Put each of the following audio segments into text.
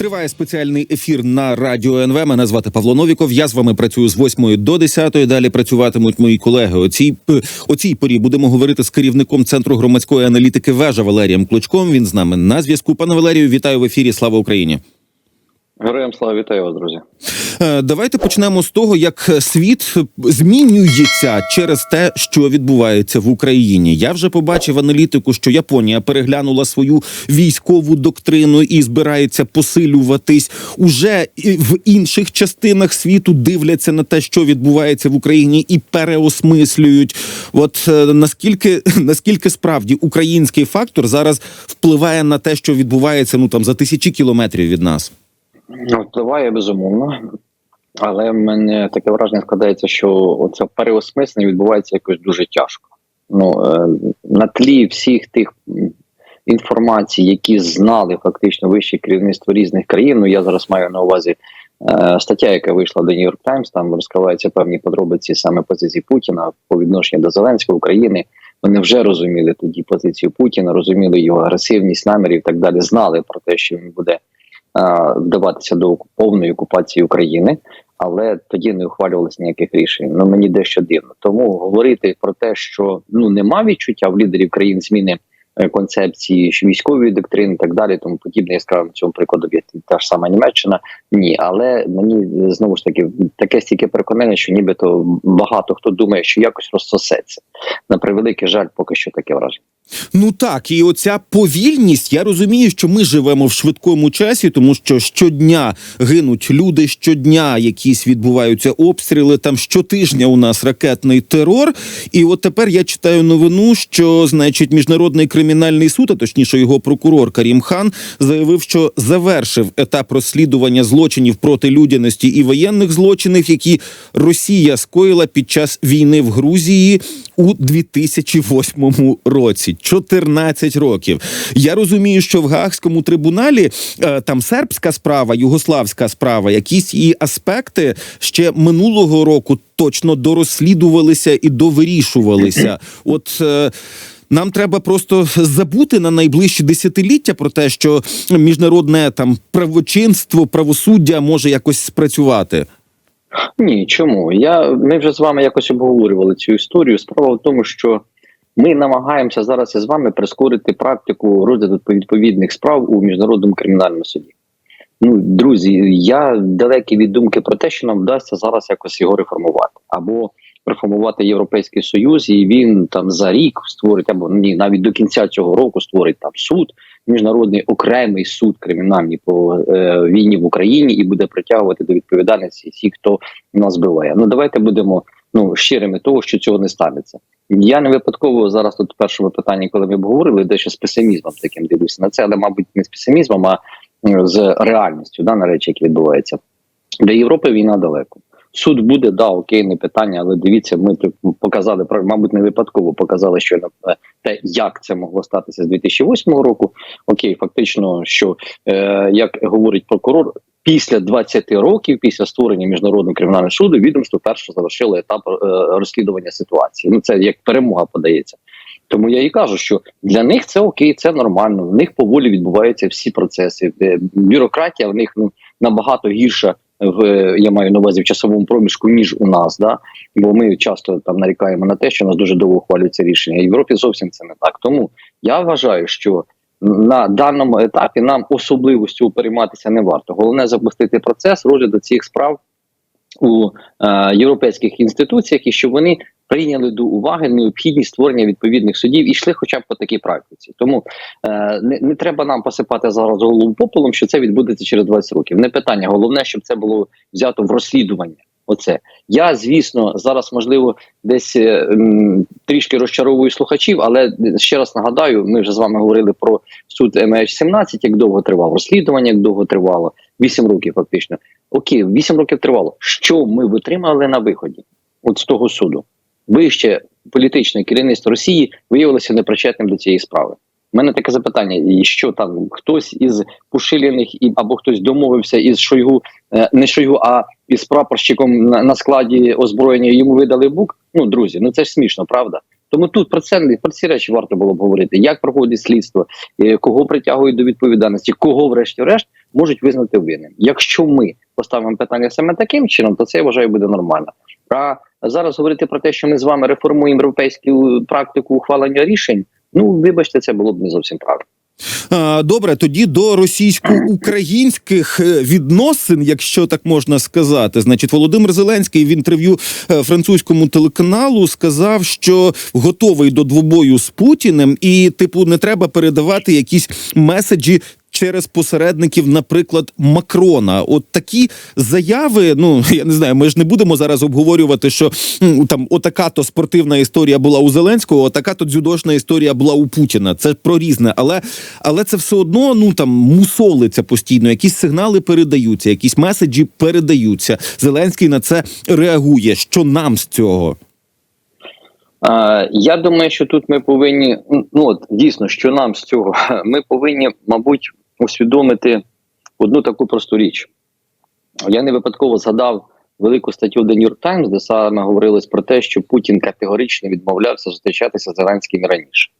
Триває спеціальний ефір на радіо НВ. Мене звати Павло Новіков. Я з вами працюю з 8 до 10. Далі працюватимуть мої колеги. О цій, о цій порі будемо говорити з керівником центру громадської аналітики вежа Валерієм Клочком. Він з нами на зв'язку. Пане Валерію, вітаю в ефірі. Слава Україні. Героям слава вітаю вас, друзі. Е, Давайте почнемо з того, як світ змінюється через те, що відбувається в Україні. Я вже побачив аналітику, що Японія переглянула свою військову доктрину і збирається посилюватись. Уже в інших частинах світу дивляться на те, що відбувається в Україні, і переосмислюють. От е, наскільки наскільки справді український фактор зараз впливає на те, що відбувається ну там за тисячі кілометрів від нас. Ну, Впливає безумовно, але в мене таке враження складається, що оце переосмислення відбувається якось дуже тяжко. Ну е, на тлі всіх тих інформацій, які знали фактично вище керівництво різних країн. Ну я зараз маю на увазі е, стаття, яка вийшла до Нью-Йорк Таймс, там розкриваються певні подробиці саме позиції Путіна по відношенню до Зеленського України. Вони вже розуміли тоді позицію Путіна, розуміли його агресивність, наміри і так далі. Знали про те, що він буде вдаватися до повної окупації України, але тоді не ухвалювалося ніяких рішень. Ну мені дещо дивно. Тому говорити про те, що ну нема відчуття в лідерів країн зміни е, концепції військової доктрини, і так далі, тому подібне яскравим цьому прикладу є та ж сама Німеччина. Ні, але мені е, знову ж таки таке стільки переконання, що нібито багато хто думає, що якось розсосеться. На превеликий жаль, поки що таке враження. Ну так, і оця повільність. Я розумію, що ми живемо в швидкому часі, тому що щодня гинуть люди, щодня якісь відбуваються обстріли. Там щотижня у нас ракетний терор. І от тепер я читаю новину, що значить міжнародний кримінальний суд, а точніше його прокурор Карім Хан, заявив, що завершив етап розслідування злочинів проти людяності і воєнних злочинів, які Росія скоїла під час війни в Грузії у 2008 році. 14 років. Я розумію, що в Гаагському трибуналі е, там сербська справа, югославська справа, якісь її аспекти ще минулого року точно дорозслідувалися і довирішувалися. От. Е, нам треба просто забути на найближчі десятиліття про те, що міжнародне там правочинство, правосуддя може якось спрацювати. Ні, чому? Я ми вже з вами якось обговорювали цю історію. Справа в тому, що ми намагаємося зараз із вами прискорити практику розгляду відповідних справ у міжнародному кримінальному суді. Ну, друзі, я далекий від думки про те, що нам вдасться зараз якось його реформувати, або реформувати Європейський Союз, і він там за рік створить, або ні, навіть до кінця цього року створить там суд, міжнародний окремий суд кримінальний по е, війні в Україні, і буде притягувати до відповідальності всіх, хто нас збиває. Ну давайте будемо ну щирими того, що цього не станеться. Я не випадково зараз тут в першому питанні, коли ми обговорили, дещо з песимізмом таким дивлюся на це, але мабуть не з песимізмом, а е, з реальністю да, на речі, які відбуваються. Для Європи війна далеко. Суд буде, да, окей, не питання, але дивіться, ми показали мабуть, не випадково показали, що на те, як це могло статися з 2008 року. Окей, фактично, що е, як говорить прокурор, після 20 років, після створення міжнародного кримінального суду, відомство перше завершило етап е, розслідування ситуації. Ну це як перемога подається. Тому я і кажу, що для них це окей, це нормально. В них поволі відбуваються всі процеси. Е, Бюрократія в них ну набагато гірша в я маю на увазі в часовому проміжку, ніж у нас. Да? Бо ми часто там нарікаємо на те, що у нас дуже довго ухвалюється рішення. Європі зовсім це не так. Тому я вважаю, що на даному етапі нам особливостю перейматися не варто. Головне запустити процес розгляду цих справ у е, європейських інституціях, і щоб вони прийняли до уваги необхідність створення відповідних судів і йшли, хоча б по такій практиці. Тому е, не, не треба нам посипати зараз голову попелом, що це відбудеться через 20 років. Не питання. Головне, щоб це було взято в розслідування. Оце я, звісно, зараз можливо десь е, м, трішки розчаровую слухачів, але ще раз нагадаю, ми вже з вами говорили про суд MH17, як довго тривало розслідування, як довго тривало 8 років, фактично. Окей, 8 років тривало. Що ми витримали на виході? От з того суду, вище політичне керівництво Росії виявилося непричетним до цієї справи. У мене таке запитання: що там хтось із поширених і або хтось домовився із Шойгу, е, не Шойгу, а із прапорщиком на, на складі озброєння йому видали бук. Ну, друзі, ну це ж смішно, правда? Тому тут про це про ці речі варто було б говорити. Як проходить слідство, е, кого притягують до відповідальності, кого, врешті-решт, можуть визнати винним. Якщо ми поставимо питання саме таким чином, то це я вважаю буде нормально. А зараз говорити про те, що ми з вами реформуємо європейську практику ухвалення рішень. Ну вибачте, це було б не зовсім правильно. Добре, тоді до російсько-українських е, відносин, якщо так можна сказати, значить, Володимир Зеленський в інтерв'ю е, французькому телеканалу сказав, що готовий до двобою з Путіним, і типу не треба передавати якісь меседжі. Через посередників, наприклад, Макрона, от такі заяви. Ну я не знаю, ми ж не будемо зараз обговорювати, що там отака то спортивна історія була у Зеленського, отака то дзюдошна історія була у Путіна. Це про різне, але але це все одно ну там мусолиться постійно. Якісь сигнали передаються, якісь меседжі передаються. Зеленський на це реагує. Що нам з цього? Я думаю, що тут ми повинні ну от дійсно, що нам з цього ми повинні, мабуть, усвідомити одну таку просту річ. Я не випадково згадав велику статтю The New York Times, де саме говорилось про те, що Путін категорично відмовлявся зустрічатися з Зеленським раніше.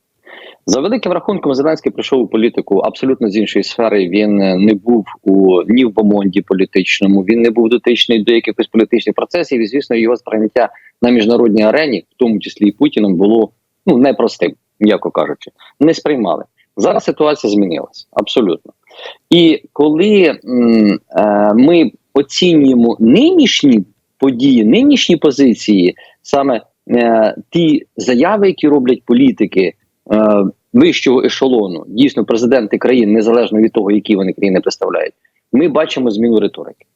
За великим рахунком, Зеленський прийшов у політику абсолютно з іншої сфери. Він не був у ні в бомонді політичному, він не був дотичний до якихось політичних процесів. І звісно, його сприйняття на міжнародній арені, в тому числі і Путіном, було ну непростим, м'яко кажучи, не сприймали. Зараз ситуація змінилася абсолютно. І коли е, ми оцінюємо нинішні події, нинішні позиції, саме е, ті заяви, які роблять політики е, вищого ешелону, дійсно президенти країн, незалежно від того, які вони країни представляють, ми бачимо зміну риторики.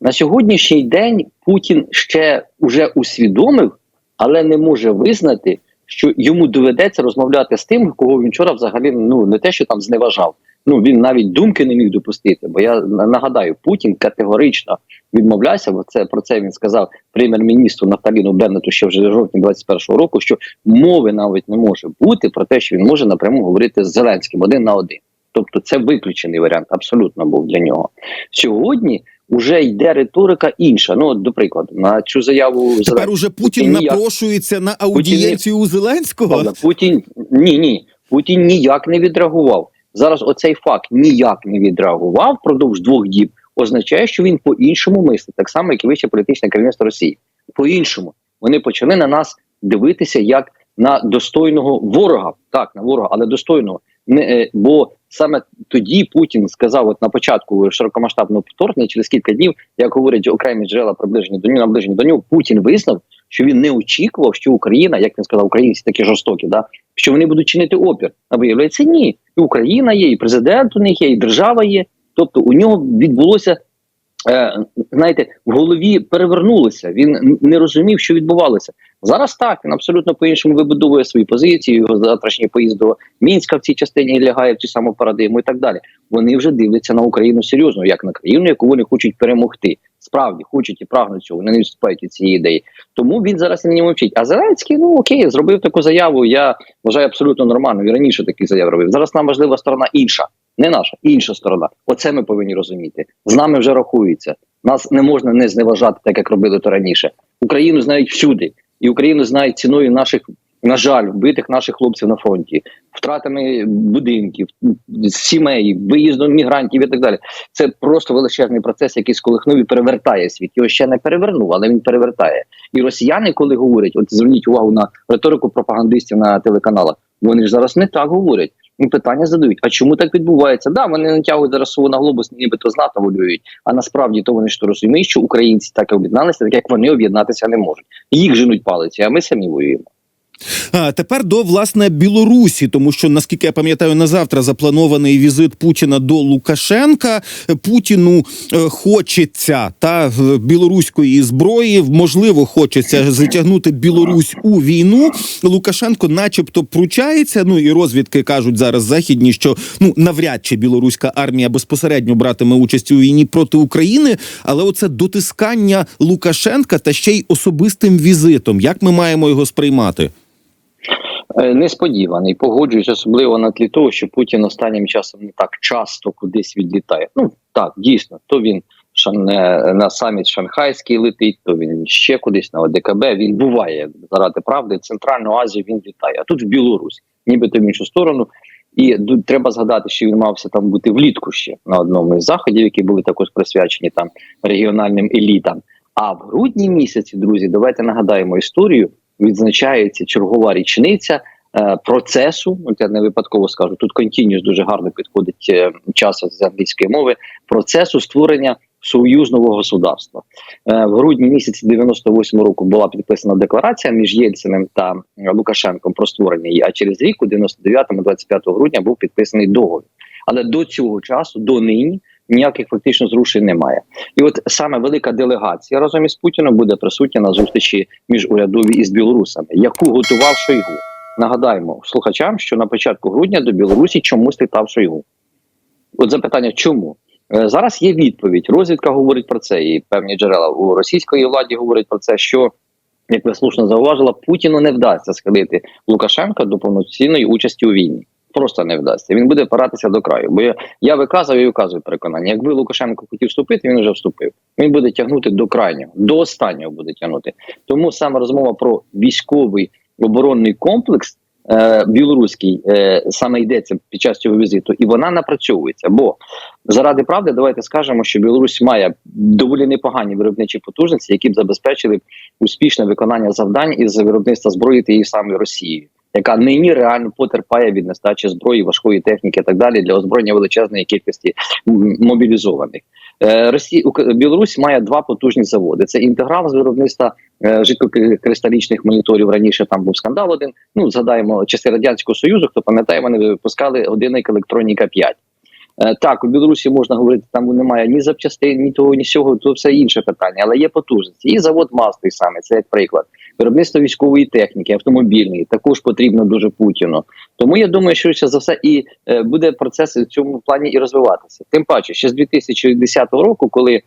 На сьогоднішній день Путін ще уже усвідомив, але не може визнати, що йому доведеться розмовляти з тим, кого він вчора взагалі ну не те, що там зневажав. Ну він навіть думки не міг допустити. Бо я нагадаю, Путін категорично відмовлявся. Бо це про це він сказав прем'єр-міністру Нафталіну Беннету ще вже жовтні 21-го року. Що мови навіть не може бути про те, що він може напряму говорити з Зеленським один на один. Тобто, це виключений варіант, абсолютно був для нього сьогодні. Уже йде риторика інша. Ну, до прикладу, на цю заяву Тепер уже Путін Путін ніяк- напрошується на аудієнцію у Зеленського. Правда, Путін ні, ні. Путін ніяк не відреагував. Зараз оцей факт ніяк не відреагував впродовж двох діб, означає, що він по-іншому мислить, так само, як і вище політичне керівництво Росії. По-іншому вони почали на нас дивитися як на достойного ворога, так на ворога, але достойного. Не е, бо саме тоді Путін сказав, от на початку широкомасштабного вторгнення, через кілька днів, як говорять окремі джерела приближені до нього, наближені до нього, Путін визнав, що він не очікував, що Україна, як він сказав, українці такі жорстокі, да що вони будуть чинити опір. А виявляється, ні. І Україна є, і президент у них є, і держава є. Тобто у нього відбулося. Е, знаєте, в голові перевернулося. Він не розумів, що відбувалося. Зараз так він абсолютно по-іншому вибудовує свої позиції. Його завтрашній поїзд до Мінська в цій частині лягає в цю саму парадигму і так далі. Вони вже дивляться на Україну серйозно, як на країну, яку вони хочуть перемогти. Справді хочуть і прагнуть цього. Вони не відступають від цієї ідеї. Тому він зараз не мовчить. А Зеленський, ну окей, зробив таку заяву. Я вважаю абсолютно нормально. Він раніше такі заяви робив. Зараз нам важлива сторона інша, не наша, інша сторона. Оце ми повинні розуміти. З нами вже рахується. Нас не можна не зневажати, так як робили то раніше. Україну знають всюди, і Україну знають ціною наших, на жаль, вбитих наших хлопців на фронті, втратами будинків, сімей, виїздом мігрантів і так далі. Це просто величезний процес, який сколихнув і перевертає світ. Його ще не перевернув, але він перевертає. І росіяни, коли говорять, от зверніть увагу на риторику пропагандистів на телеканалах. Вони ж зараз не так говорять. Ну, питання задають: а чому так відбувається? Да, вони натягують зараз свого на глобус, нібито з НАТО волюють. А насправді то вони ж то розуміють, що українці так об'єдналися, так як вони об'єднатися не можуть. Їх женуть палиці, а ми самі воюємо. А тепер до власне Білорусі, тому що наскільки я пам'ятаю, на завтра запланований візит Путіна до Лукашенка. Путіну е, хочеться та е, білоруської зброї, можливо, хочеться затягнути Білорусь у війну. Лукашенко, начебто, пручається. Ну і розвідки кажуть зараз західні, що ну навряд чи білоруська армія безпосередньо братиме участь у війні проти України. Але оце дотискання Лукашенка та ще й особистим візитом. Як ми маємо його сприймати? Е, Несподіваний, погоджуюсь, особливо на тлі того, що Путін останнім часом не так часто кудись відлітає. Ну так, дійсно, то він е, на саміт Шанхайський летить, то він ще кудись на ОДКБ. Він буває заради правди. Центральну Азію він літає, а тут в Білорусь, нібито в іншу сторону. І треба згадати, що він мався там бути влітку ще на одному із заходів, які були також присвячені там регіональним елітам. А в грудні місяці, друзі, давайте нагадаємо історію. Відзначається чергова річниця е, процесу. От я не випадково скажу. Тут контініус дуже гарно підходить е, час з англійської мови. Процесу створення союзного государства. Е, в грудні місяці 98 року була підписана декларація між Єльциним та Лукашенком про створення її. А через рік, у 99-му, 25 грудня, був підписаний договір. Але до цього часу, до нині, ніяких фактично зрушень немає. І от саме велика делегація разом із Путіним буде присутня на зустрічі міжурядовій із білорусами, яку готував Шойгу. Нагадаємо слухачам, що на початку грудня до Білорусі чомусь літав Шойгу. От запитання, чому? Е, Зараз є відповідь. Розвідка говорить про це, і певні джерела у російської владі говорять про це, що як ви слушно зауважила, Путіну не вдасться схилити Лукашенка до повноцінної участі у війні. Просто не вдасться. Він буде опиратися до краю. Бо я, я виказую і виказую переконання. Якби Лукашенко хотів вступити, він вже вступив. Він буде тягнути до крайнього, до останнього буде тягнути. Тому саме розмова про військовий оборонний комплекс е, білоруський е, саме йдеться під час цього візиту, і вона напрацьовується. Бо заради правди, давайте скажемо, що Білорусь має доволі непогані виробничі потужності, які б забезпечили успішне виконання завдань із виробництва зброї тієї самої Росії, яка нині реально потерпає від нестачі зброї, важкої техніки і так далі для озброєння величезної кількості мобілізованих. Е, Росія Білорусь має два потужні заводи: це інтеграл з виробництва е, жидкокристалічних моніторів. Раніше там був скандал один. Ну згадаємо часи радянського союзу. Хто пам'ятає, вони випускали годинник електроніка 5 Е, Так, у Білорусі можна говорити, там немає ні запчастин, ні того, ні сього, то все інше питання, але є потужності. І завод МАЗ самий, це як приклад. Виробництво військової техніки, автомобільної, також потрібно дуже Путіну. Тому я думаю, що за все і е, буде процес в цьому плані і розвиватися. Тим паче, ще з 2010 року, коли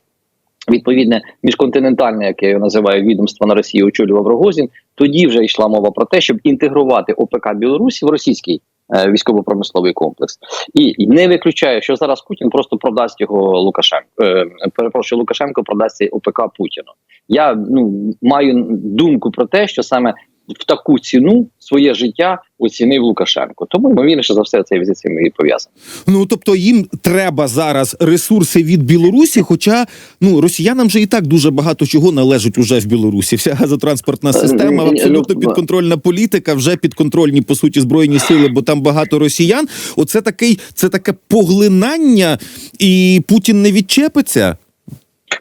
відповідне міжконтинентальне, як я називаю, відомство на Росії очолював Рогозін, тоді вже йшла мова про те, щоб інтегрувати ОПК Білорусі в російський е, військово-промисловий комплекс. І не виключаю, що зараз Путін просто продасть його Лукашенко. Е, перепрошую, Лукашенко продасть ОПК Путіну. Я ну маю думку про те, що саме в таку ціну своє життя оцінив Лукашенко. Тому ймовірніше за все цей візит цим і пов'язаний. Ну тобто їм треба зараз ресурси від Білорусі, хоча ну росіянам же і так дуже багато чого належить уже в Білорусі. Вся газотранспортна система, ні, ні, абсолютно ну, підконтрольна політика, вже підконтрольні по суті збройні сили, бо там багато росіян. Оце такий, це таке поглинання, і Путін не відчепиться.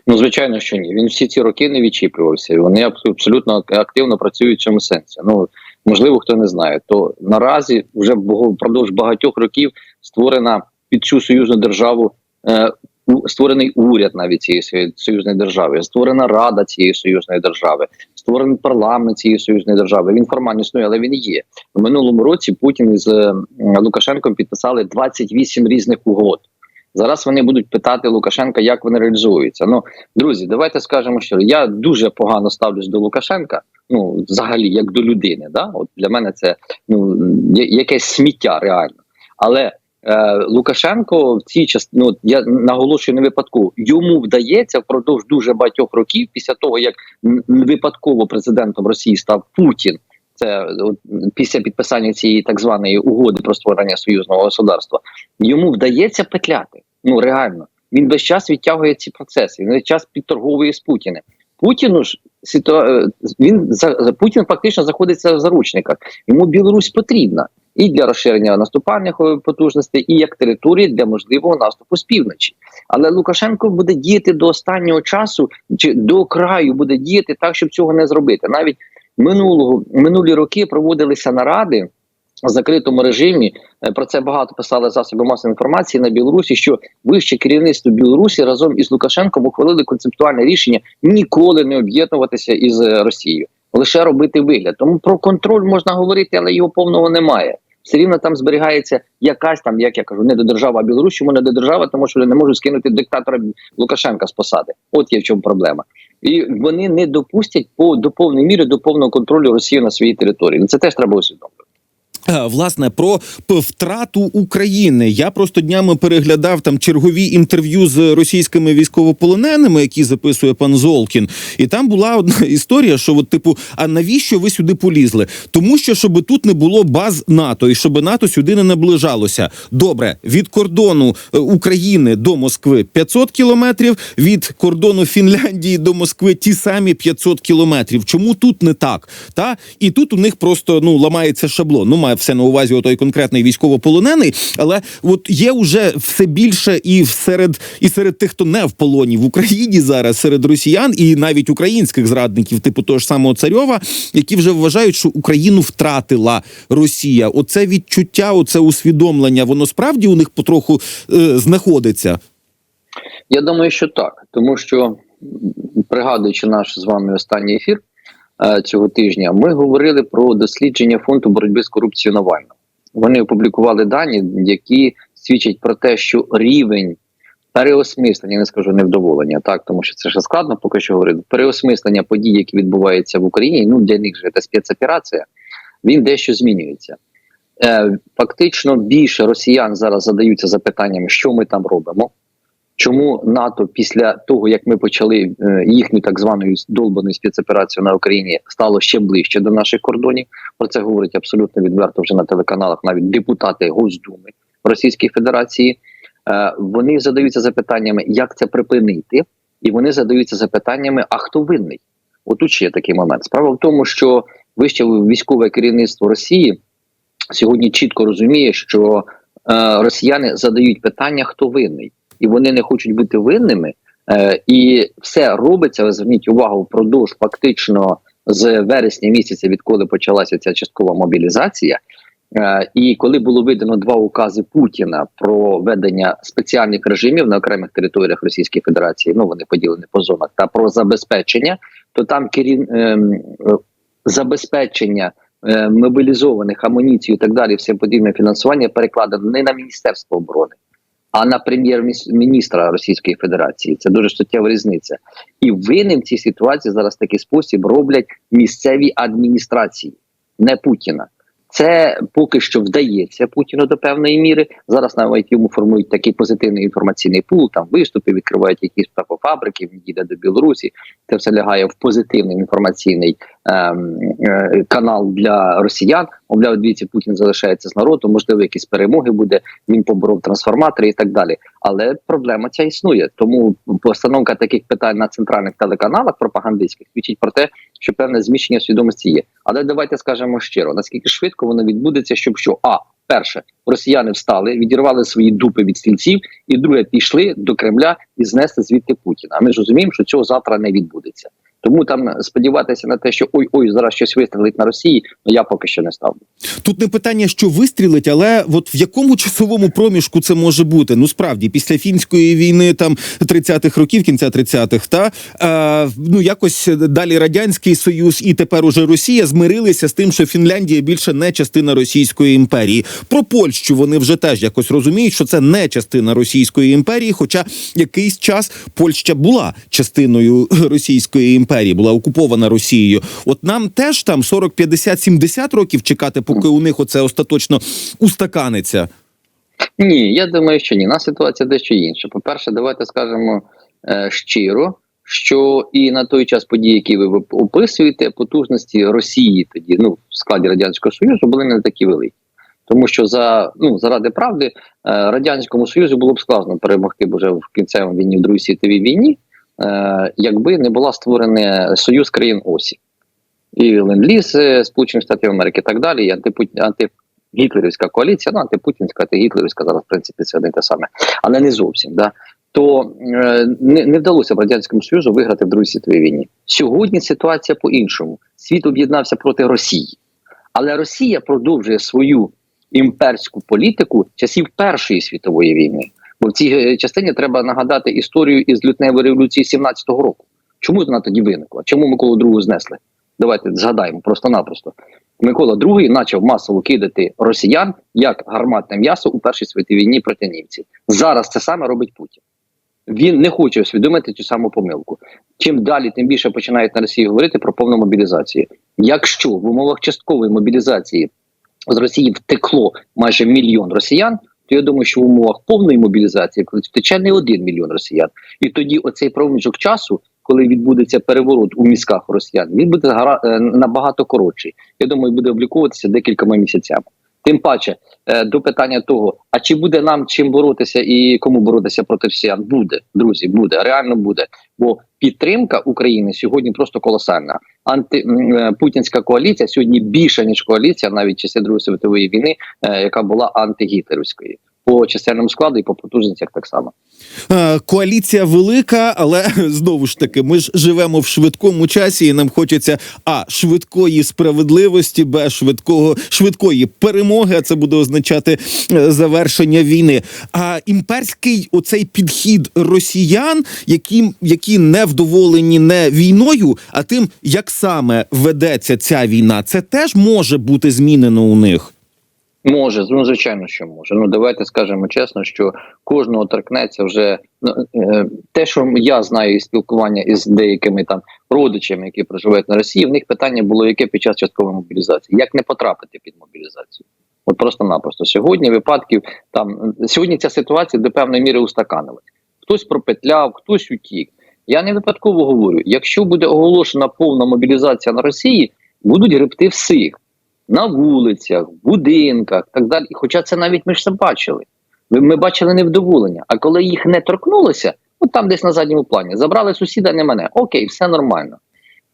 Ну, звичайно, що ні. Він всі ці роки не відчіплювався. і Вони абс- абсолютно активно працюють в цьому сенсі. Ну можливо, хто не знає, то наразі вже впродовж багатьох років створена під цю союзну державу. Е, Створений уряд навіть цієї союзної держави, створена рада цієї союзної держави, створений парламент цієї союзної держави. Він формально існує, але він є. В минулому році Путін із Лукашенком підписали 28 різних угод. Зараз вони будуть питати Лукашенка, як вони реалізуються. Ну, друзі, давайте скажемо, що я дуже погано ставлюсь до Лукашенка. Ну, взагалі, як до людини. Да? От для мене це ну якесь сміття реально. Але е, Лукашенко в цій частині, ну, я наголошую не випадково, йому вдається впродовж дуже багатьох років, після того як випадково президентом Росії став Путін. Це от, після підписання цієї так званої угоди про створення союзного государства, йому вдається петляти. Ну реально, він весь час відтягує ці процеси. Він весь час підторговує з Путіним. Путіну ж е, він за Путін фактично знаходиться в заручниках. Йому Білорусь потрібна і для розширення наступальних е, потужностей, і як територія для можливого наступу з півночі. Але Лукашенко буде діяти до останнього часу, чи до краю буде діяти так, щоб цього не зробити. Навіть минулого минулі роки проводилися наради в закритому режимі. Е, Про це багато писали засоби масової інформації на Білорусі. Що вище керівництво Білорусі разом із Лукашенком ухвалили концептуальне рішення ніколи не об'єднуватися із е, Росією, лише робити вигляд. Тому про контроль можна говорити, але його повного немає. Все рівно там зберігається якась там, як я кажу, не до держава, а Білорусь. Чому не до держава? Тому що не можуть скинути диктатора Лукашенка з посади. От є в чому проблема. І вони не допустять по до повної міри до повного контролю Росії на своїй території. Ну, Це теж треба усвідомити. Е, Власне, про втрату України я просто днями переглядав там чергові інтерв'ю з російськими військовополоненими, які записує пан Золкін. І там була одна історія, що от, типу, а навіщо ви сюди полізли? Тому що щоб тут не було баз НАТО і щоб НАТО сюди не наближалося. Добре, від кордону е, України до Москви 500 кілометрів, від кордону Фінляндії до Москви ті самі 500 кілометрів. Чому тут не так? Та і тут у них просто ну ламається шаблон. Ну має все на увазі отой конкретний військовополонений, але от є вже все більше і серед і серед тих, хто не в полоні в Україні зараз, серед росіян і навіть українських зрадників, типу того ж самого царьова, які вже вважають, що Україну втратила Росія. Оце відчуття, оце усвідомлення, воно справді у них потроху е, знаходиться. Я думаю, що так, тому що пригадуючи наш з вами останній ефір цього тижня, ми говорили про дослідження фонду боротьби з корупцією Навального. Вони опублікували дані, які свідчать про те, що рівень переосмислення, не скажу невдоволення, так тому що це ще складно поки що говорити. Переосмислення подій, які відбуваються в Україні. Ну для них же це спецоперація. Він дещо змінюється. Е, Фактично більше росіян зараз задаються запитаннями, що ми там робимо. Чому НАТО після того, як ми почали е, їхню так звану долбану спецоперацію на Україні, стало ще ближче до наших кордонів? Про це говорять абсолютно відверто вже на телеканалах, навіть депутати Госдуми Російської Федерації. Е, Вони задаються запитаннями, як це припинити, і вони задаються запитаннями: а хто винний? Отут ще є такий момент. Справа в тому, що вище військове керівництво Росії сьогодні чітко розуміє, що е, росіяни задають питання, хто винний і вони не хочуть бути винними. Е, і все робиться. Ви зверніть увагу впродовж фактично з вересня місяця, відколи почалася ця часткова мобілізація. Е, і коли було видано два укази Путіна про ведення спеціальних режимів на окремих територіях Російської Федерації, ну вони поділені по зонах, та про забезпечення, то там керів... ем, е, забезпечення е, мобілізованих амуніцію і так далі, все подібне фінансування перекладено не на Міністерство оборони а на прем'єр-міністра Російської Федерації. Це дуже суттєва різниця. І винним в цій ситуації зараз такий спосіб роблять місцеві адміністрації, не Путіна. Це поки що вдається Путіну до певної міри. Зараз навіть йому формують такий позитивний інформаційний пул. Там виступи відкривають якісь птахофабрики, він їде до Білорусі. Це все лягає в позитивний інформаційний канал для росіян. Мовляв, дивіться, Путін залишається з народу. Можливо, якісь перемоги буде. Він поборов трансформатори і так далі. Але проблема ця існує. Тому постановка таких питань на центральних телеканалах пропагандистських свідчить про те, що певне зміщення свідомості є. Але давайте скажемо щиро, наскільки швидко воно відбудеться, щоб що а перше росіяни встали, відірвали свої дупи від стільців, і друге пішли до Кремля і знесли звідти Путіна. А ми ж розуміємо, що цього завтра не відбудеться. Тому там сподіватися на те, що ой ой зараз щось вистрелить на Росії, ну я поки що не ставлю. Тут не питання, що вистрілить, але от в якому часовому проміжку це може бути? Ну справді, після фінської війни, там 30-х років, кінця 30-х, та е, ну якось далі радянський союз і тепер уже Росія змирилися з тим, що Фінляндія більше не частина Російської імперії. Про Польщу вони вже теж якось розуміють, що це не частина Російської імперії. Хоча якийсь час Польща була частиною Російської імперії, була окупована Росією. От нам теж там 40, 50, 70 років чекати, поки у них оце остаточно устаканиться. Ні, я думаю, що ні. На ситуація дещо інша. По перше, давайте скажемо е, щиро. Що і на той час події, які ви описуєте, потужності Росії тоді, ну в складі радянського союзу, були не такі великі, тому що за ну заради правди е, радянському союзу було б складно перемогти вже в кінцевому війні в другій світовій війні, якби не була створена союз країн Осі і ленд-ліз е, Сполучених Штатів Америки, і так далі, і антигітлерівська коаліція, ну антипутінська, антигітлерівська зараз в принципі це одне те саме, але не зовсім да. То е, не, не вдалося б радянському союзу виграти в другій світовій війні. Сьогодні ситуація по-іншому. Світ об'єднався проти Росії, але Росія продовжує свою імперську політику часів Першої світової війни. Бо в цій е, частині треба нагадати історію із лютневої революції 17-го року. Чому вона тоді виникла? Чому Миколу II знесли? Давайте згадаємо просто-напросто. Микола II почав масово кидати росіян як гарматне м'ясо у першій світовій війні проти німців. Зараз це саме робить Путін. Він не хоче усвідомити цю саму помилку. Чим далі, тим більше починають на Росії говорити про повну мобілізацію. Якщо в умовах часткової мобілізації з Росії втекло майже мільйон росіян. То я думаю, що в умовах повної мобілізації втече не один мільйон росіян, і тоді оцей проміжок часу, коли відбудеться переворот у мізках росіян, він буде е, набагато коротший. Я думаю, буде обліковуватися декількома місяцями. Тим паче, е, до питання того, а чи буде нам чим боротися і кому боротися проти росіян? Буде, друзі, буде, реально буде. Бо підтримка України сьогодні просто колосальна. Анти м, е, коаліція сьогодні більша ніж коаліція, навіть часи Другої світової війни, е, яка була антигітлерівською по чисельному складу і по потужностях так само. Коаліція велика, але знову ж таки, ми ж живемо в швидкому часі, і нам хочеться а швидкої справедливості, б швидкого швидкої перемоги. А це буде означати е, завершення війни. А імперський оцей підхід росіян, які, які не вдоволені не війною, а тим, як саме ведеться ця війна, це теж може бути змінено у них. Може, ну звичайно, що може. Ну давайте скажемо чесно, що кожного торкнеться вже ну, е, те, що я знаю із спілкування із деякими там родичами, які проживають на Росії. В них питання було яке під час часткової мобілізації: як не потрапити під мобілізацію? От просто-напросто сьогодні випадків там сьогодні ця ситуація до певної міри устаканилась. Хтось пропетляв, хтось утік. Я не випадково говорю: якщо буде оголошена повна мобілізація на Росії, будуть гребти всіх на вулицях, в будинках, так далі. Хоча це навіть ми ж це бачили. Ми, бачили невдоволення. А коли їх не торкнулося, от там десь на задньому плані, забрали сусіда, не мене. Окей, все нормально.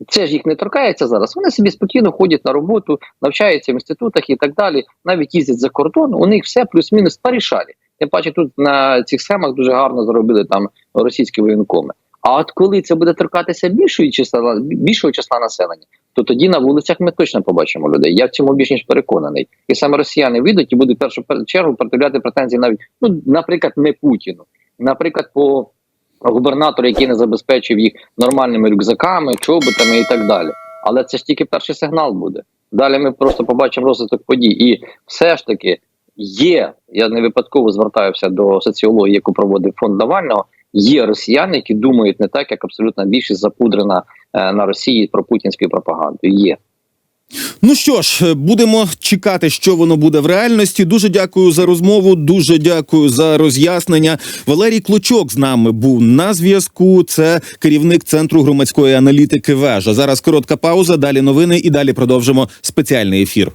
Це ж їх не торкається зараз. Вони собі спокійно ходять на роботу, навчаються в інститутах і так далі. Навіть їздять за кордон. У них все плюс-мінус порішалі. Тим паче тут на цих схемах дуже гарно зробили там російські воєнкоми. А от коли це буде торкатися більшої числа більшого числа населення, то тоді на вулицях ми точно побачимо людей. Я в цьому більш ніж переконаний. І саме росіяни вийдуть і будуть в першу пер- чергу пред'являти претензії навіть, ну, наприклад, не Путіну, наприклад, по губернатору, який не забезпечив їх нормальними рюкзаками, чоботами і так далі. Але це ж тільки перший сигнал буде. Далі ми просто побачимо розвиток подій. І все ж таки є. Я не випадково звертаюся до соціології, яку проводив фонд Навального. Є росіяни, які думають не так, як абсолютна більшість запудрена на Росії про путінську пропаганду. Є. Ну що ж, будемо чекати, що воно буде в реальності. Дуже дякую за розмову. Дуже дякую за роз'яснення. Валерій Клочок з нами був на зв'язку. Це керівник центру громадської аналітики. Вежа. Зараз коротка пауза. Далі новини і далі продовжимо спеціальний ефір.